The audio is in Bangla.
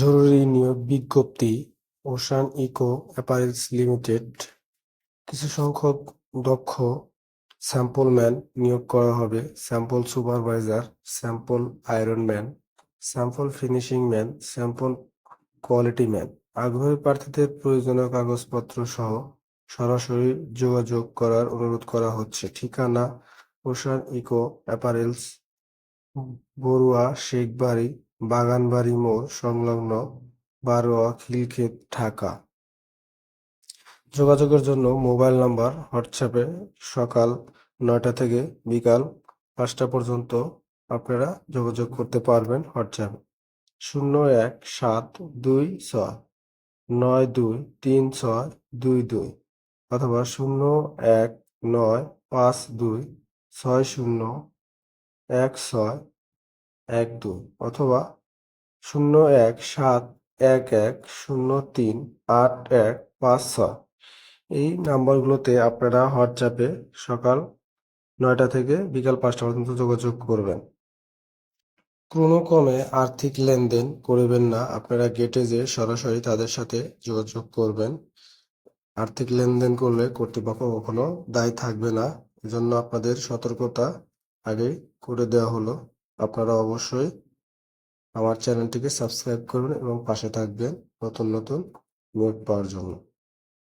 জরুরি নিয়োগ বিজ্ঞপ্তি ওশান ইকো অ্যাপারেলস লিমিটেড। কিছু সংখ্যক দক্ষ স্যাম্পল ম্যান নিয়োগ করা হবে। Sample supervisor, sample iron man, sample finishing man, sample quality man. আগ্রহী প্রার্থীদের প্রয়োজনীয় কাগজপত্র সহ সরাসরি যোগাযোগ করার অনুরোধ করা হচ্ছে। ঠিকানা ocean eco apparels Barua Shekhbari Baganbari মোড় সংলগ্ন বারোয়া খিলক্ষেত, ঢাকা। যোগাযোগের জন্য মোবাইল নাম্বার, হোয়াটসঅ্যাপে সকাল নয়টা থেকে বিকাল পাঁচটা পর্যন্ত আপনারা যোগাযোগ করতে পারবেন হোয়াটসঅ্যাপে। শূন্য এক সাত দুই ছয় নয় দুই তিন ছয় দুই দুই অথবা শূন্য এক নয় পাঁচ দুই ছয় শূন্য এক ছয় এক দুই অথবা শূন্য এক সাত এক এক শূন্য তিন আট এক পাঁচ ছয়। এই নাম্বারগুলোতে আপনারা হোয়াটসঅ্যাপে সকাল নয়টা থেকে বিকাল পাঁচটা পর্যন্ত যোগাযোগ করবেন। কোনো ক্রমে আর্থিক লেনদেন করবেন না, আপনারা গেটে যে সরাসরি তাদের সাথে যোগাযোগ করবেন। আর্থিক লেনদেন করলে কর্তৃপক্ষ কখনো দায়ী থাকবে না, এজন্য আপনাদের সতর্কতা আগেই করে দেওয়া হলো। আপনারা অবশ্যই আমার চ্যানেলটিকে সাবস্ক্রাইব করবেন এবং পাশে থাকবেন নতুন নতুন ভোট পাওয়ার জন্য।